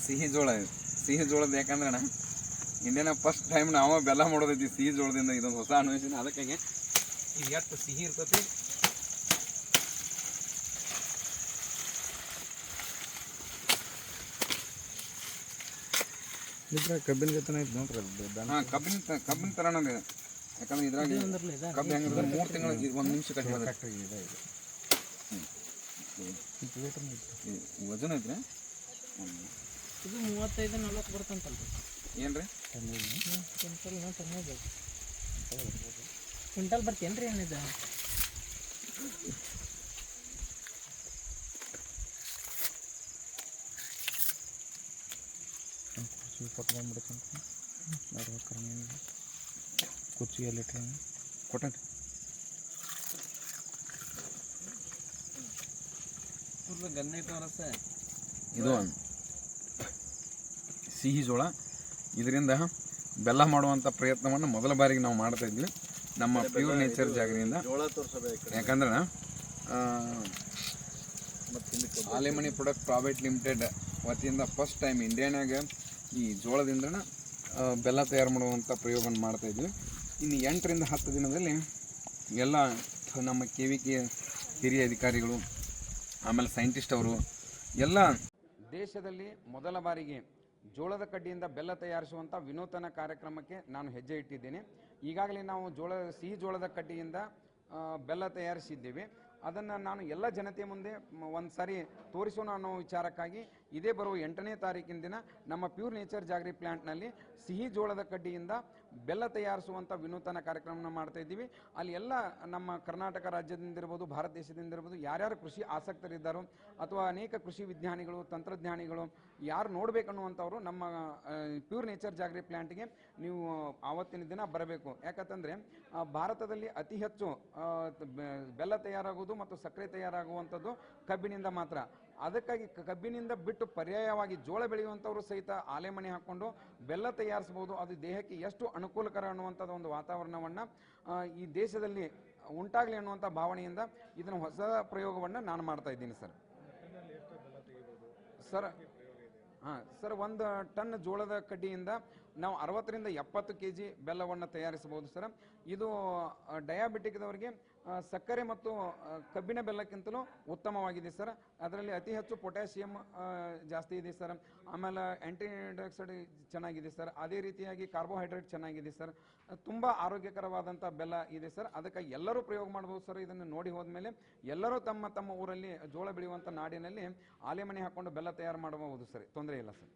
ಸಿಹಿ ಜೋಳ. ಸಿಹಿ ಜೋಳದ ಯಾಕಂದ್ರೆ ಅಣ್ಣ ಇಂಡಿಯಾನ ಫಸ್ಟ್ ಟೈಮ್ ನಾವು ಬೆಲ್ಲ ಮಾಡೋದೈತಿ ಸಿಹಿ ಜೋಳದಿಂದ ಇದೊಂದು ಹೊಸ ಅನ್ವೇಷಣೆ ಅದಕ್ಕೆ ಈಗ ಎಷ್ಟು ಸಿಹಿ ಇರ್ತೈತಿ ಇದ್ರ ಕಬ್ಬಿನ ಗತನ ಐತೆ ನೋಡ್ರಿ ಅದು. ಹಾಂ ಕಬ್ಬಿನ ತ- ಕಬ್ಬಿನ ಥರನ ಇದೆ. ಯಾಕಂದ್ರೆ ಇದ್ರಾಗ ಕಬ್ಬು ಹೆಂಗಿರ್ತದೆ ಮೂರು ತಿಂಗಳು ಒಂದು ನಿಮಿಷ ಕಟ್ಟಿ ಆಗಿ ಇದೆ ವಜನ ಐತ್ರಿ? ಇದು ಮೂವತ್ತೈದು ನಲ್ವತ್ತು ಬರ್ತಂತಲ್ರಿ. ಏನ್ರಿ? ಕ್ವಿಂಟಲ್ ತನ್ನೋದು ಕ್ವಿಂಟಲ್ ಬರ್ತೇನ್ರಿ ಏನಿದೆ? ಬಂದ್ಬಿಡ್ತಂತ ನೋಡ್ಬೇಕಾರೆ ನೀವು ಕುರ್ಚಿ ಎಲ್ಲಿ ಇಟ್ರಿ ಇದು ಸಿಹಿ ಜೋಳ. ಇದರಿಂದ ಬೆಲ್ಲ ಮಾಡುವಂಥ ಪ್ರಯತ್ನವನ್ನು ಮೊದಲ ಬಾರಿಗೆ ನಾವು ಮಾಡ್ತಾ ಇದ್ವಿ. ನಮ್ಮ ಪ್ಯೂರ್ ನೇಚರ್ ಜಾಗದಿಂದ. ಯಾಕಂದ್ರೆ ಆ, ಆಲೆಮಣಿ ಪ್ರೊಡಕ್ಟ್ ಪ್ರೈವೇಟ್ ಲಿಮಿಟೆಡ್ ವತಿಯಿಂದ ಫಸ್ಟ್ ಟೈಮ್ ಇಂಡಿಯಾನಾಗ ಈ ಜೋಳದಿಂದ ಬೆಲ್ಲ ತಯಾರು ಮಾಡುವಂಥ ಪ್ರಯೋಗವನ್ನು ಮಾಡ್ತಾ ಇದ್ವಿ. ಇನ್ನು ಎಂಟರಿಂದ ಹತ್ತು ದಿನದಲ್ಲಿ ಎಲ್ಲ ನಮ್ಮ ಕೆ ವಿ ಕೆ ಹಿರಿಯ ಅಧಿಕಾರಿಗಳು, ಆಮೇಲೆ ಸೈಂಟಿಸ್ಟ್ ಅವರು, ಎಲ್ಲ ದೇಶದಲ್ಲಿ ಮೊದಲ ಬಾರಿಗೆ ಜೋಳದ ಕಡ್ಡಿಯಿಂದ ಬೆಲ್ಲ ತಯಾರಿಸುವಂಥ ವಿನೂತನ ಕಾರ್ಯಕ್ರಮಕ್ಕೆ ನಾನು ಹೆಜ್ಜೆ ಇಟ್ಟಿದ್ದೇನೆ. ಈಗಾಗಲೇ ನಾವು ಜೋಳ, ಸಿಹಿ ಜೋಳದ ಕಡ್ಡಿಯಿಂದ ಬೆಲ್ಲ ತಯಾರಿಸಿದ್ದೇವೆ. ಅದನ್ನು ನಾನು ಎಲ್ಲ ಜನತೆ ಮುಂದೆ ಒಂದು ಸಾರಿ ತೋರಿಸೋಣ ಅನ್ನೋ ವಿಚಾರಕ್ಕಾಗಿ ಇದೇ ಬರುವ ಎಂಟನೇ ತಾರೀಕಿನ ದಿನ ನಮ್ಮ ಪ್ಯೂರ್ ನೇಚರ್ ಜಾಗರಿ ಪ್ಲ್ಯಾಂಟ್ನಲ್ಲಿ ಸಿಹಿ ಜೋಳದ ಕಡ್ಡಿಯಿಂದ ಬೆಲ್ಲ ತಯಾರಿಸುವಂಥ ವಿನೂತನ ಕಾರ್ಯಕ್ರಮನ ಮಾಡ್ತಾ ಇದ್ದೀವಿ. ಅಲ್ಲಿ ಎಲ್ಲ ನಮ್ಮ ಕರ್ನಾಟಕ ರಾಜ್ಯದಿಂದ ಇರ್ಬೋದು, ಭಾರತ ದೇಶದಿಂದ ಇರ್ಬೋದು, ಯಾರ್ಯಾರು ಕೃಷಿ ಆಸಕ್ತರಿದ್ದಾರೋ ಅಥವಾ ಅನೇಕ ಕೃಷಿ ವಿಜ್ಞಾನಿಗಳು, ತಂತ್ರಜ್ಞಾನಿಗಳು, ಯಾರು ನೋಡ್ಬೇಕನ್ನುವಂಥವ್ರು ನಮ್ಮ ಪ್ಯೂರ್ ನೇಚರ್ ಜಾಗರಿ ಪ್ಲ್ಯಾಂಟ್ಗೆ ನೀವು ಆವತ್ತಿನ ದಿನ ಬರಬೇಕು. ಯಾಕಂತಂದರೆ ಭಾರತದಲ್ಲಿ ಅತಿ ಹೆಚ್ಚು ಬೆಲ್ಲ ತಯಾರಾಗುವುದು ಮತ್ತು ಸಕ್ಕರೆ ತಯಾರಾಗುವಂಥದ್ದು ಕಬ್ಬಿನಿಂದ ಮಾತ್ರ. ಅದಕ್ಕಾಗಿ ಕಬ್ಬಿನಿಂದ ಬಿಟ್ಟು ಪರ್ಯಾಯವಾಗಿ ಜೋಳ ಬೆಳೆಯುವಂಥವ್ರು ಸಹಿತ ಆಲೆಮಣೆ ಹಾಕ್ಕೊಂಡು ಬೆಲ್ಲ ತಯಾರಿಸ್ಬೋದು. ಅದು ದೇಹಕ್ಕೆ ಎಷ್ಟು ಅನುಕೂಲಕರ ಅನ್ನುವಂಥದ್ದು ಒಂದು ವಾತಾವರಣವನ್ನು ಈ ದೇಶದಲ್ಲಿ ಉಂಟಾಗಲಿ ಅನ್ನುವಂಥ ಭಾವನೆಯಿಂದ ಇದನ್ನು ಹೊಸ ಪ್ರಯೋಗವನ್ನು ನಾನು ಮಾಡ್ತಾ ಇದ್ದೀನಿ ಸರ್. ಸರ್ ಹಾಂ, ಸರ್, ಒಂದು ಟನ್ ಜೋಳದ ಕಡ್ಡಿಯಿಂದ ನಾವು ಅರವತ್ತರಿಂದ ಎಪ್ಪತ್ತು ಕೆ ಜಿ ಬೆಲ್ಲವನ್ನು ತಯಾರಿಸಬಹುದು, ಸರ್. ಇದು ಡಯಾಬಿಟಿಕ್ದವರಿಗೆ ಸಕ್ಕರೆ ಮತ್ತು ಕಬ್ಬಿನ ಬೆಲ್ಲಕ್ಕಿಂತಲೂ ಉತ್ತಮವಾಗಿದೆ, ಸರ್. ಅದರಲ್ಲಿ ಅತಿ ಹೆಚ್ಚು ಪೊಟ್ಯಾಸಿಯಂ ಜಾಸ್ತಿ ಇದೆ, ಸರ್. ಆಮೇಲೆ ಆ್ಯಂಟಿ ಡೈಆಕ್ಸೈಡ್ ಚೆನ್ನಾಗಿದೆ, ಸರ್. ಅದೇ ರೀತಿಯಾಗಿ ಕಾರ್ಬೋಹೈಡ್ರೇಟ್ ಚೆನ್ನಾಗಿದೆ, ಸರ್. ತುಂಬ ಆರೋಗ್ಯಕರವಾದಂಥ ಬೆಲ್ಲ ಇದೆ, ಸರ್. ಅದಕ್ಕೆ ಎಲ್ಲರೂ ಪ್ರಯೋಗ ಮಾಡ್ಬೋದು ಸರ್. ಇದನ್ನು ನೋಡಿ ಹೋದ್ಮೇಲೆ ಎಲ್ಲರೂ ತಮ್ಮ ತಮ್ಮ ಊರಲ್ಲಿ ಜೋಳ ಬೆಳೆಯುವಂಥ ನಾಡಿನಲ್ಲಿ ಆಲೆಮಣಿ ಹಾಕ್ಕೊಂಡು ಬೆಲ್ಲ ತಯಾರು ಮಾಡಬಹುದು, ಸರ್. ತೊಂದರೆ ಇಲ್ಲ ಸರ್